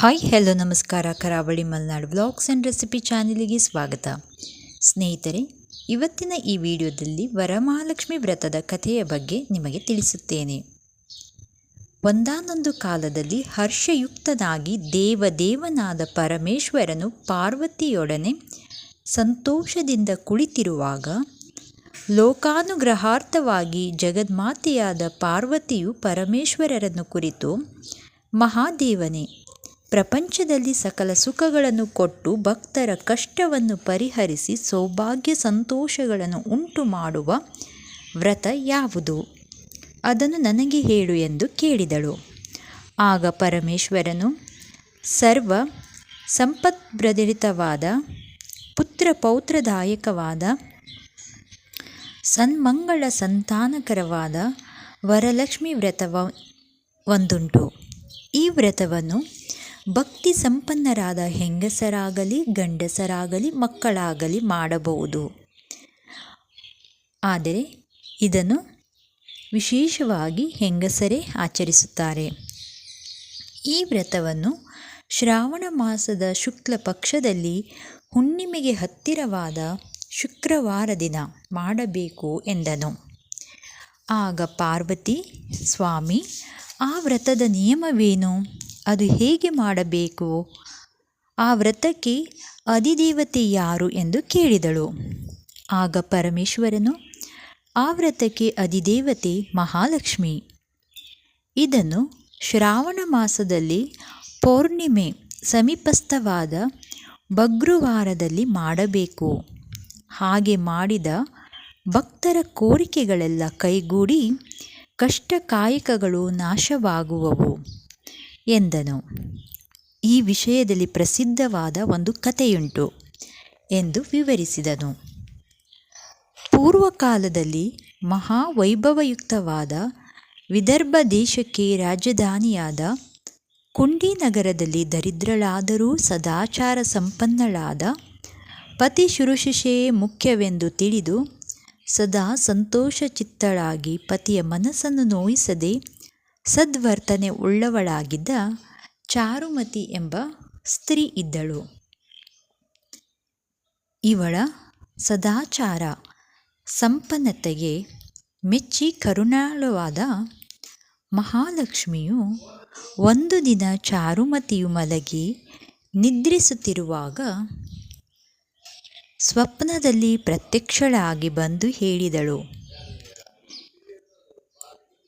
Hi hello ನಮಸ್ಕಾರ. Karavali Malenadu blogs and recipe ಚಾನಲಿಗೆ ಸ್ವಾಗತ. ಸ್ನೇಹಿತರೆ, ಇವತ್ತಿನ ಈ ವಿಡಿಯೋದಲ್ಲಿ ವರಮಹಾಲಕ್ಷ್ಮಿ ವ್ರತದ ಕಥೆಯ ಬಗ್ಗೆ ನಿಮಗೆ ತಿಳಿಸುತ್ತೇನೆ. ಒಂದಾನೊಂದು ಕಾಲದಲ್ಲಿ ಹರ್ಷಯುಕ್ತನಾಗಿ ದೇವದೇವನಾದ ಪರಮೇಶ್ವರನು ಪಾರ್ವತಿಯೊಡನೆ ಸಂತೋಷದಿಂದ ಕುಳಿತಿರುವಾಗ ಲೋಕಾನುಗ್ರಹಾರ್ಥವಾಗಿ ಜಗನ್ಮಾತೆಯಾದ ಪಾರ್ವತಿಯು ಪರಮೇಶ್ವರರನ್ನು ಕುರಿತು, ಮಹಾದೇವನೇ ಪ್ರಪಂಚದಲ್ಲಿ ಸಕಲ ಸುಖಗಳನ್ನು ಕೊಟ್ಟು ಭಕ್ತರ ಕಷ್ಟವನ್ನು ಪರಿಹರಿಸಿ ಸೌಭಾಗ್ಯ ಸಂತೋಷಗಳನ್ನು ಉಂಟು ಮಾಡುವ ವ್ರತ ಯಾವುದು? ಅದನ್ನು ನನಗೆ ಹೇಳು ಎಂದು ಕೇಳಿದಳು. ಆಗ ಪರಮೇಶ್ವರನು, ಸರ್ವ ಸಂಪದ್ಭರಿತವಾದ ಪುತ್ರ ಪೌತ್ರದಾಯಕವಾದ ಸನ್ಮಂಗಳ ಸಂತಾನಕರವಾದ ವರಲಕ್ಷ್ಮಿ ವ್ರತವ, ಒಂದುಂಟು. ಈ ವ್ರತವನ್ನು ಭಕ್ತಿ ಸಂಪನ್ನರಾದ ಹೆಂಗಸರಾಗಲಿ, ಗಂಡಸರಾಗಲಿ, ಮಕ್ಕಳಾಗಲಿ ಮಾಡಬಹುದು. ಆದರೆ ಇದನ್ನು ವಿಶೇಷವಾಗಿ ಹೆಂಗಸರೇ ಆಚರಿಸುತ್ತಾರೆ. ಈ ವ್ರತವನ್ನು ಶ್ರಾವಣ ಮಾಸದ ಶುಕ್ಲ ಪಕ್ಷದಲ್ಲಿ ಹುಣ್ಣಿಮೆಗೆ ಹತ್ತಿರವಾದ ಶುಕ್ರವಾರ ದಿನ ಮಾಡಬೇಕು ಎಂದನು. ಆಗ ಪಾರ್ವತಿ, ಸ್ವಾಮಿ, ಆ ವ್ರತದ ನಿಯಮವೇನು? ಅದು ಹೇಗೆ ಮಾಡಬೇಕು? ಆ ವ್ರತಕ್ಕೆ ಅಧಿದೇವತೆ ಯಾರು ಎಂದು ಕೇಳಿದಳು. ಆಗ ಪರಮೇಶ್ವರನು, ಆ ವ್ರತಕ್ಕೆ ಅಧಿದೇವತೆ ಮಹಾಲಕ್ಷ್ಮಿ. ಇದನ್ನು ಶ್ರಾವಣ ಮಾಸದಲ್ಲಿ ಪೌರ್ಣಿಮೆ ಸಮೀಪಸ್ಥವಾದ ಬಗ್ರುವಾರದಲ್ಲಿ ಮಾಡಬೇಕು. ಹಾಗೆ ಮಾಡಿದ ಭಕ್ತರ ಕೋರಿಕೆಗಳೆಲ್ಲ ಕೈಗೂಡಿ ಕಷ್ಟ ಕಾಯಕಗಳು ನಾಶವಾಗುವವು. ಎಂದನು. ಈ ವಿಷಯದಲ್ಲಿ ಪ್ರಸಿದ್ಧವಾದ ಒಂದು ಕಥೆಯುಂಟು ಎಂದು ವಿವರಿಸಿದನು. ಪೂರ್ವಕಾಲದಲ್ಲಿ ಮಹಾವೈಭವಯುಕ್ತವಾದ ವಿದರ್ಭ ದೇಶಕ್ಕೆ ರಾಜಧಾನಿಯಾದ ಕುಂಡಿ ನಗರದಲ್ಲಿ ದರಿದ್ರಳಾದರೂ ಸದಾಚಾರ ಸಂಪನ್ನಳಾದ ಪತಿ ಶುರುಶಿಷೆಯೇ ಮುಖ್ಯವೆಂದು ತಿಳಿದು ಸದಾ ಸಂತೋಷ ಚಿತ್ತಳಾಗಿ ಪತಿಯ ಮನಸ್ಸನ್ನು ನೋಯಿಸದೆ ಸದ್ವರ್ತನೆ ಉಳ್ಳವಳಾಗಿದ್ದ ಚಾರುಮತಿ ಎಂಬ ಸ್ತ್ರೀ ಇದ್ದಳು. ಇವಳ ಸದಾಚಾರ, ಸಂಪನ್ನತೆಗೆ ಮೆಚ್ಚಿ ಕರುಣಾಳವಾದ ಮಹಾಲಕ್ಷ್ಮಿಯು ಒಂದು ದಿನ ಚಾರುಮತಿಯು ಮಲಗಿ ನಿದ್ರಿಸುತ್ತಿರುವಾಗ ಸ್ವಪ್ನದಲ್ಲಿ ಪ್ರತ್ಯಕ್ಷಳಾಗಿ ಬಂದು ಹೇಳಿದಳು.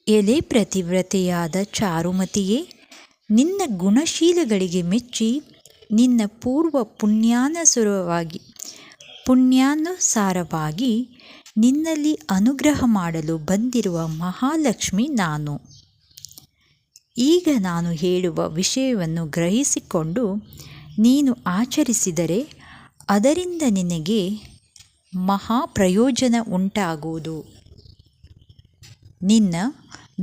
ಎಲೆ ಪ್ರತಿವ್ರತೆಯಾದ ಚಾರುಮತಿಯೇ, ನಿನ್ನ ಗುಣಶೀಲಗಳಿಗೆ ಮೆಚ್ಚಿ, ನಿನ್ನ ಪೂರ್ವ ಪುಣ್ಯಾನುಸಾರವಾಗಿ ಪುಣ್ಯಾನುಸಾರವಾಗಿ ನಿನ್ನಲ್ಲಿ ಅನುಗ್ರಹ ಮಾಡಲು ಬಂದಿರುವ ಮಹಾಲಕ್ಷ್ಮಿ ನಾನು. ಈಗ ನಾನು ಹೇಳುವ ವಿಷಯವನ್ನು ಗ್ರಹಿಸಿಕೊಂಡು ನೀನು ಆಚರಿಸಿದರೆ ಅದರಿಂದ ನಿನಗೆ ಮಹಾ ಪ್ರಯೋಜನ ಉಂಟಾಗುವುದು. ನಿನ್ನ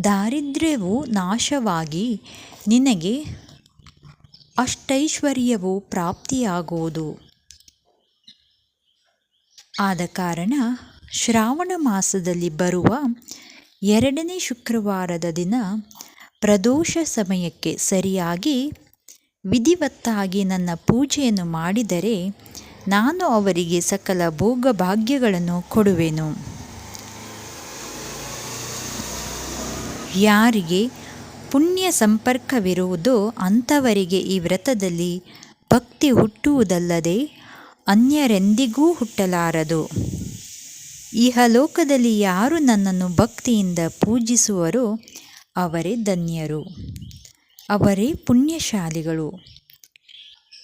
ದಾರಿದ್ರ್ಯವು ನಾಶವಾಗಿ ನಿನಗೆ ಅಷ್ಟೈಶ್ವರ್ಯವು ಪ್ರಾಪ್ತಿಯಾಗುವುದು ಆದ ಕಾರಣ ಶ್ರಾವಣ ಮಾಸದಲ್ಲಿ ಬರುವ ಎರಡನೇ ಶುಕ್ರವಾರದ ದಿನ ಪ್ರದೋಷ ಸಮಯಕ್ಕೆ ಸರಿಯಾಗಿ ವಿಧಿವತ್ತಾಗಿ ನನ್ನ ಪೂಜೆಯನ್ನು ಮಾಡಿದರೆ ನಾನು ಅವರಿಗೆ ಸಕಲ ಭೋಗಭಾಗ್ಯಗಳನ್ನು ಕೊಡುವೆನು. ಯಾರಿಗೆ ಪುಣ್ಯ ಸಂಪರ್ಕವಿರುವುದೋ ಅಂಥವರಿಗೆ ಈ ವ್ರತದಲ್ಲಿ ಭಕ್ತಿ ಹುಟ್ಟುವುದಲ್ಲದೆ ಅನ್ಯರೆಂದಿಗೂ ಹುಟ್ಟಲಾರದು. ಇಹಲೋಕದಲ್ಲಿ ಯಾರು ನನ್ನನ್ನು ಭಕ್ತಿಯಿಂದ ಪೂಜಿಸುವರೋ ಅವರೇ ಧನ್ಯರು. ಅವರೇ ಪುಣ್ಯಶಾಲಿಗಳು.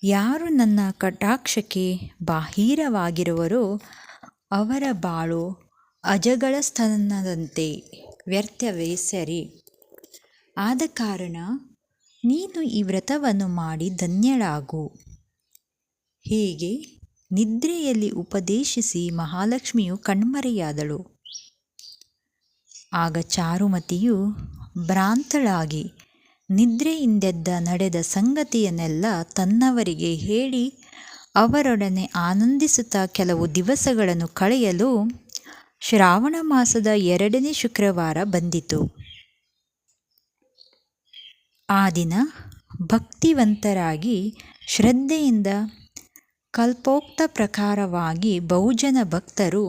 ಯಾರು ನನ್ನ ಕಟಾಕ್ಷಕ್ಕೆ ಬಾಹಿರವಾಗಿರುವರೋ ಅವರ ಬಾಳು ಅಜಗಳ ಸ್ತನದಂತೆ ವ್ಯರ್ಥವೇ ಸರಿ. ಆದ ಕಾರಣ ನೀನು ಈ ವ್ರತವನ್ನು ಮಾಡಿ ಧನ್ಯಳಾಗು. ಹೀಗೆ ನಿದ್ರೆಯಲ್ಲಿ ಉಪದೇಶಿಸಿ ಮಹಾಲಕ್ಷ್ಮಿಯು ಕಣ್ಮರೆಯಾದಳು. ಆಗ ಚಾರುಮತಿಯು ಭ್ರಾಂತಳಾಗಿ ನಿದ್ರೆಯಿಂದೆದ್ದ ನಡೆದ ಸಂಗತಿಯನ್ನೆಲ್ಲ ತನ್ನವರಿಗೆ ಹೇಳಿ ಅವರೊಡನೆ ಆನಂದಿಸುತ್ತಾ ಕೆಲವು ದಿವಸಗಳನ್ನು ಕಳೆಯಲು ಶ್ರಾವಣ ಮಾಸದ ಎರಡನೇ ಶುಕ್ರವಾರ ಬಂದಿತು. ಆ ದಿನ ಭಕ್ತಿವಂತರಾಗಿ ಶ್ರದ್ಧೆಯಿಂದ ಕಲ್ಪೋಕ್ತ ಪ್ರಕಾರವಾಗಿ ಬಹುಜನ ಭಕ್ತರು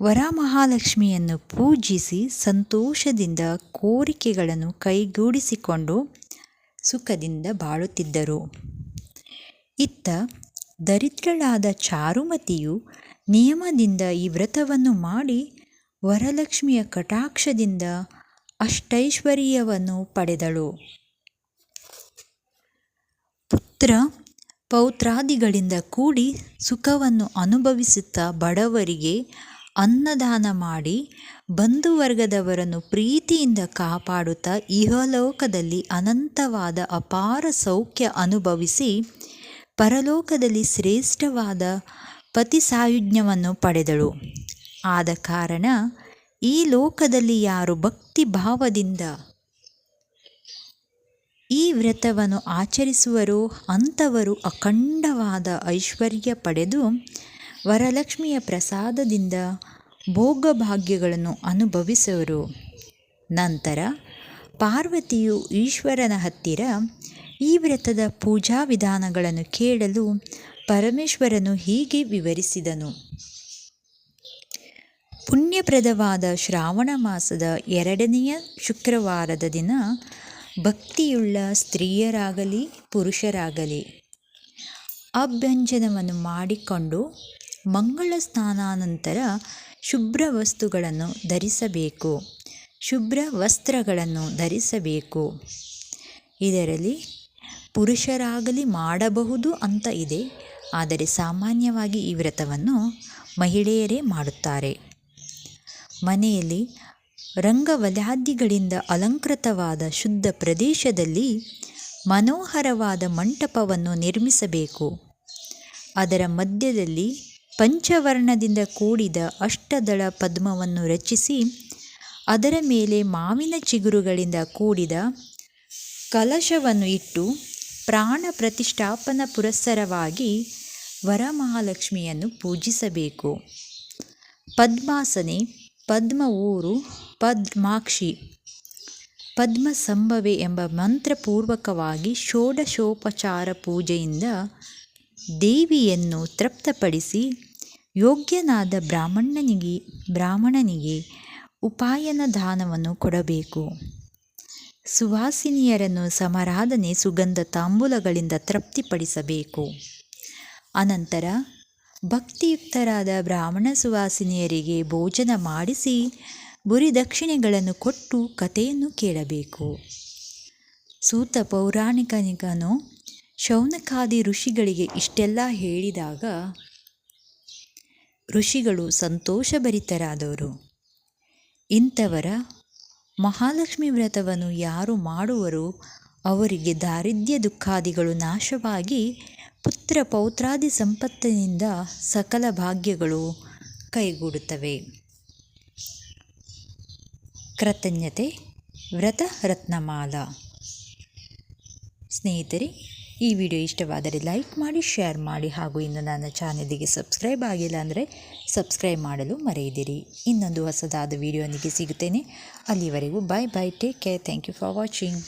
ವರಮಹಾಲಕ್ಷ್ಮಿಯನ್ನು ಪೂಜಿಸಿ ಸಂತೋಷದಿಂದ ಕೋರಿಕೆಗಳನ್ನು ಕೈಗೂಡಿಸಿಕೊಂಡು ಸುಖದಿಂದ ಬಾಳುತ್ತಿದ್ದರು. ಇತ್ತ ದರಿದ್ರಳಾದ ಚಾರುಮತಿಯು ನಿಯಮದಿಂದ ಈ ವ್ರತವನ್ನು ಮಾಡಿ ವರಲಕ್ಷ್ಮಿಯ ಕಟಾಕ್ಷದಿಂದ ಅಷ್ಟೈಶ್ವರ್ಯವನ್ನು ಪಡೆದಳು. ಪುತ್ರ ಪೌತ್ರಾದಿಗಳಿಂದ ಕೂಡಿ ಸುಖವನ್ನು ಅನುಭವಿಸುತ್ತಾ ಬಡವರಿಗೆ ಅನ್ನದಾನ ಮಾಡಿ ಬಂಧುವರ್ಗದವರನ್ನು ಪ್ರೀತಿಯಿಂದ ಕಾಪಾಡುತ್ತಾ ಇಹಲೋಕದಲ್ಲಿ ಅನಂತವಾದ ಅಪಾರ ಸೌಖ್ಯ ಅನುಭವಿಸಿ ಪರಲೋಕದಲ್ಲಿ ಶ್ರೇಷ್ಠವಾದ ಪತಿ ಸಾಯುಜ್ಞವನ್ನು ಪಡೆದಳು. ಆದ ಕಾರಣ ಈ ಲೋಕದಲ್ಲಿ ಯಾರು ಭಕ್ತಿ ಭಾವದಿಂದ ಈ ವ್ರತವನ್ನು ಆಚರಿಸುವರೋ ಅಂಥವರು ಅಖಂಡವಾದ ಐಶ್ವರ್ಯ ಪಡೆದು ವರಲಕ್ಷ್ಮಿಯ ಪ್ರಸಾದದಿಂದ ಭೋಗಭಾಗ್ಯಗಳನ್ನು ಅನುಭವಿಸುವರು. ನಂತರ ಪಾರ್ವತಿಯು ಈಶ್ವರನ ಹತ್ತಿರ ಈ ವ್ರತದ ಪೂಜಾ ವಿಧಾನಗಳನ್ನು ಕೇಳಲು ಪರಮೇಶ್ವರನು ಹೀಗೆ ವಿವರಿಸಿದನು. ಪುಣ್ಯಪ್ರದವಾದ ಶ್ರಾವಣ ಮಾಸದ ಎರಡನೆಯ ಶುಕ್ರವಾರದ ದಿನ ಭಕ್ತಿಯುಳ್ಳ ಸ್ತ್ರೀಯರಾಗಲಿ, ಪುರುಷರಾಗಲಿ ಅಭ್ಯಂಜನವನ್ನು ಮಾಡಿಕೊಂಡು ಮಂಗಳ ಸ್ನಾನಾನಂತರ ಶುಭ್ರ ವಸ್ತುಗಳನ್ನು ಧರಿಸಬೇಕು. ಶುಭ್ರ ವಸ್ತ್ರಗಳನ್ನು ಧರಿಸಬೇಕು. ಇದರಲ್ಲಿ ಪುರುಷರಾಗಲಿ ಮಾಡಬಹುದು ಅಂತ ಇದೆ. ಆದರೆ ಸಾಮಾನ್ಯವಾಗಿ ಈ ವ್ರತವನ್ನು ಮಹಿಳೆಯರೇ ಮಾಡುತ್ತಾರೆ. ಮನೆಯಲ್ಲಿ ರಂಗವಲ್ಯಾದಿಗಳಿಂದ ಅಲಂಕೃತವಾದ ಶುದ್ಧ ಪ್ರದೇಶದಲ್ಲಿ ಮನೋಹರವಾದ ಮಂಟಪವನ್ನು ನಿರ್ಮಿಸಬೇಕು. ಅದರ ಮಧ್ಯದಲ್ಲಿ ಪಂಚವರ್ಣದಿಂದ ಕೂಡಿದ ಅಷ್ಟದಳ ಪದ್ಮವನ್ನು ರಚಿಸಿ, ಅದರ ಮೇಲೆ ಮಾವಿನ ಚಿಗುರುಗಳಿಂದ ಕೂಡಿದ ಕಲಶವನ್ನು ಇಟ್ಟು ಪ್ರಾಣ ಪ್ರತಿಷ್ಠಾಪನ ಪುರಸ್ಸರವಾಗಿ ವರಮಹಾಲಕ್ಷ್ಮಿಯನ್ನು ಪೂಜಿಸಬೇಕು. ಪದ್ಮಾಸನೆ ಪದ್ಮ ಊರು ಪದ್ಮಾಕ್ಷಿ ಪದ್ಮ ಸಂಭವೆ ಎಂಬ ಮಂತ್ರಪೂರ್ವಕವಾಗಿ ಷೋಡಶೋಪಚಾರ ಪೂಜೆಯಿಂದ ದೇವಿಯನ್ನು ತೃಪ್ತಪಡಿಸಿ ಯೋಗ್ಯನಾದ ಬ್ರಾಹ್ಮಣನಿಗೆ ಬ್ರಾಹ್ಮಣನಿಗೆ ಉಪಾಯನ ದಾನವನ್ನು ಕೊಡಬೇಕು. ಸುವಾಸಿನಿಯರನ್ನು ಸಮರಾಧನೆ ಸುಗಂಧ ತಾಂಬೂಲಗಳಿಂದ ತೃಪ್ತಿಪಡಿಸಬೇಕು. ಅನಂತರ ಭಕ್ತಿಯುಕ್ತರಾದ ಬ್ರಾಹ್ಮಣ ಸುವಾಸಿನಿಯರಿಗೆ ಭೋಜನ ಮಾಡಿಸಿ ಬುರಿ ದಕ್ಷಿಣೆಗಳನ್ನು ಕೊಟ್ಟು ಕಥೆಯನ್ನು ಕೇಳಬೇಕು. ಸೂತ ಪೌರಾಣಿಕನಿಗನು ಶೌನಕಾದಿ ಋಷಿಗಳಿಗೆ ಇಷ್ಟೆಲ್ಲ ಹೇಳಿದಾಗ ಋಷಿಗಳು ಸಂತೋಷಭರಿತರಾದವರು. ಇಂಥವರ ಮಹಾಲಕ್ಷ್ಮಿ ವ್ರತವನ್ನು ಯಾರು ಮಾಡುವರೋ ಅವರಿಗೆ ದಾರಿದ್ರ್ಯ ದುಃಖಾದಿಗಳು ನಾಶವಾಗಿ ಪುತ್ರ ಪೌತ್ರಾದಿ ಸಂಪತ್ತಿನಿಂದ ಸಕಲ ಭಾಗ್ಯಗಳು ಕೈಗೂಡುತ್ತವೆ. ಕೃತಜ್ಞತೆ, ವ್ರತ, ರತ್ನಮಾಲ. ಸ್ನೇಹಿತರೆ ಈ ವಿಡಿಯೋ ಇಷ್ಟವಾದರೆ ಲೈಕ್ ಮಾಡಿ, ಶೇರ್ ಮಾಡಿ ಹಾಗೂ ಇನ್ನು ನನ್ನ ಚಾನಲಿಗೆ ಸಬ್ಸ್ಕ್ರೈಬ್ ಆಗಿಲ್ಲ ಅಂದರೆ ಸಬ್ಸ್ಕ್ರೈಬ್ ಮಾಡಲು ಮರೆಯದಿರಿ. ಇನ್ನೊಂದು ಹೊಸದಾದ ವಿಡಿಯೋನಿಗೆ ಸಿಗುತ್ತೇನೆ. ಅಲ್ಲಿವರೆಗೂ bye bye take care thank you for watching